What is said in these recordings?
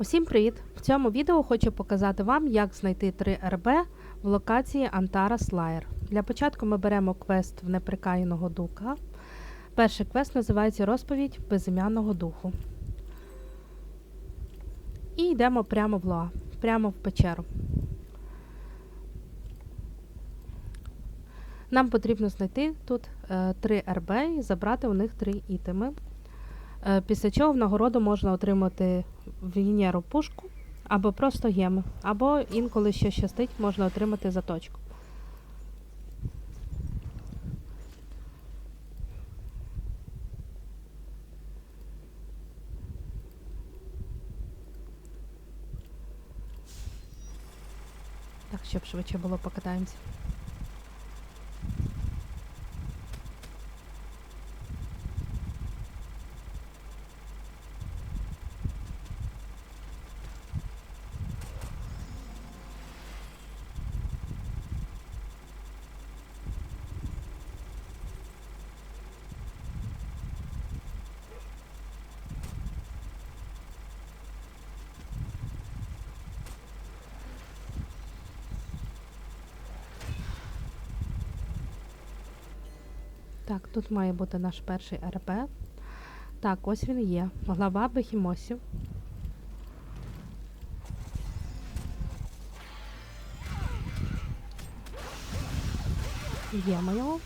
Усім привіт! В цьому відео хочу показати вам, як знайти 3 РБ в локації Антарас Лаєр. Для початку ми беремо квест в неприкаяного духа. Перший квест називається Розповідь безім'яного духу. І йдемо прямо в Лоа, прямо в печеру. Нам потрібно знайти тут е, 3 РБ і забрати у них 3 ітеми. Е, Після чого в нагороду можна отримати Венеру пушку або просто геми, або інколи ще щастить, можна отримати заточку. Так, щоб швидше було, покатаємося. Так, тут має бути наш перший РП. Так, ось він є. Глава бехімосів. Є ми його.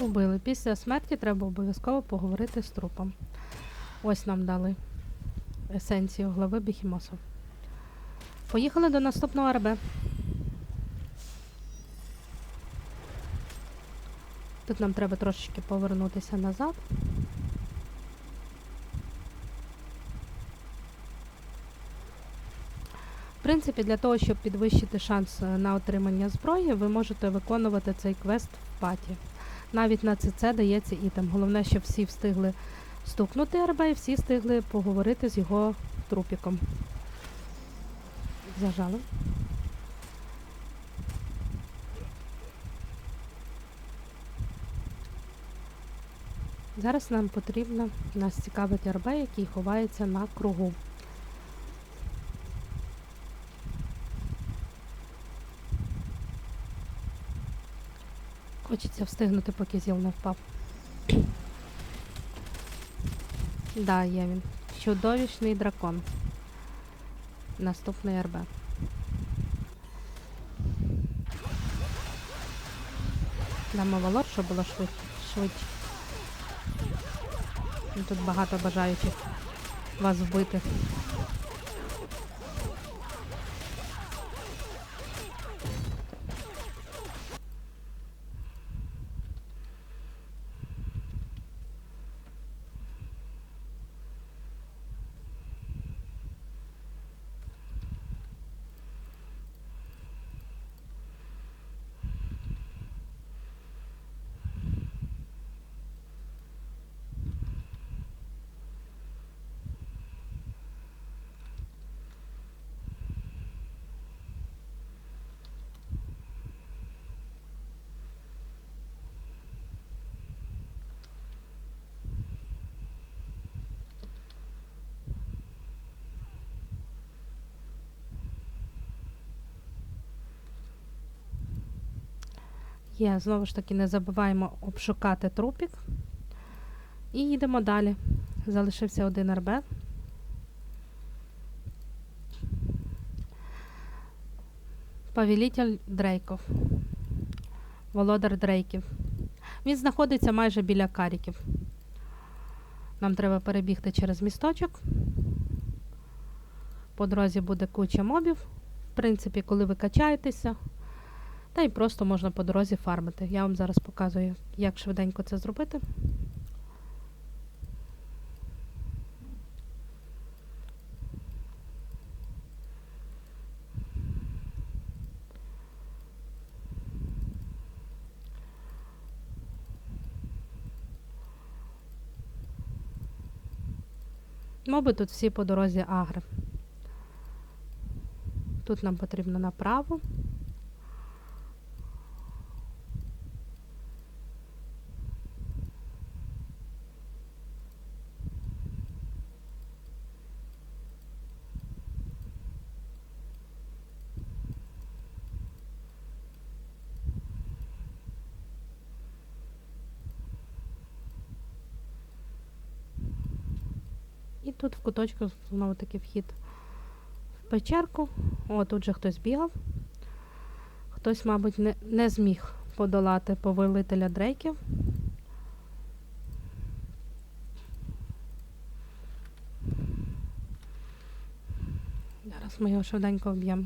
Убили. Після смерті треба обов'язково поговорити з трупом. Ось нам дали есенцію глави Бехімосу. Поїхали до наступного РБ. Тут нам треба трошечки повернутися назад. В принципі, для того, щоб підвищити шанс на отримання зброї, ви можете виконувати цей квест в паті. Навіть на ЦЦ дається ітем. Головне, щоб всі встигли стукнути РБ і всі встигли поговорити з його трупіком. Зажали. Зараз нам потрібно, нас цікавить РБ, який ховається на кругу. Хочеться встигнути, поки зіл не впав. Да, є він. Чудовищний дракон. Наступний РБ. Дамо валор, щоб було швид... швидше. Ну, Тут багато бажаючих вас вбити. Є, знову ж таки, не забуваємо обшукати трупік. І їдемо далі. Залишився один РБ. Повелитель Дрейков. Володар Дрейків. Він знаходиться майже біля каріків. Нам треба перебігти через місточок. По дорозі буде куча мобів. В принципі, коли ви качаєтеся, Та й просто можна по дорозі фармити. Я вам зараз показую, як швиденько це зробити. Моби тут всі по дорозі агри. Тут нам потрібно направо. І тут в куточку знову таки вхід в печерку. О, тут же хтось бігав. Хтось, мабуть, не, не зміг подолати повелителя дрейків. Зараз ми його швиденько вб'ємо.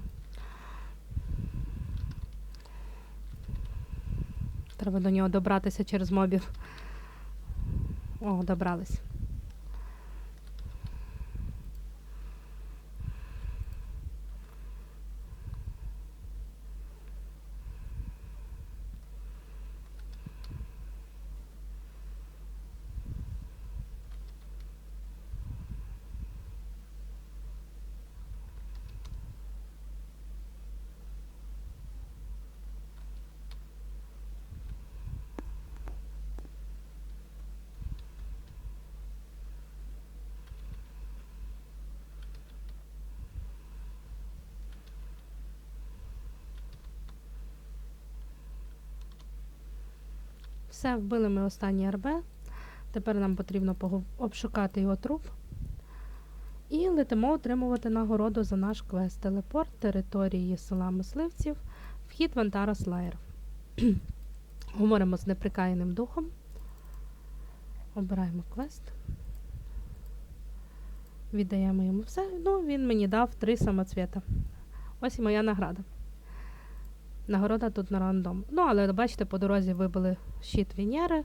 Треба до нього добратися через мобів. О, добрались. Все, вбили ми останній РБ. Тепер нам потрібно обшукати його труп. І летимо отримувати нагороду за наш квест телепорт території села мисливців, вхід в Антарас Лаєр. Говоримо з неприкаяним духом. Обираємо квест. Віддаємо йому все. Ну, він мені дав три самоцвіта. Ось і моя награда. Нагорода тут на рандом. Ну, але бачите, по дорозі вибили щит Венери,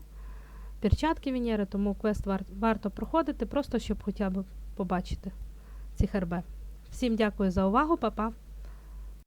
перчатки Венєри, тому квест вар- варто проходити, просто щоб хоча б побачити ці хербе. Всім дякую за увагу, па-па!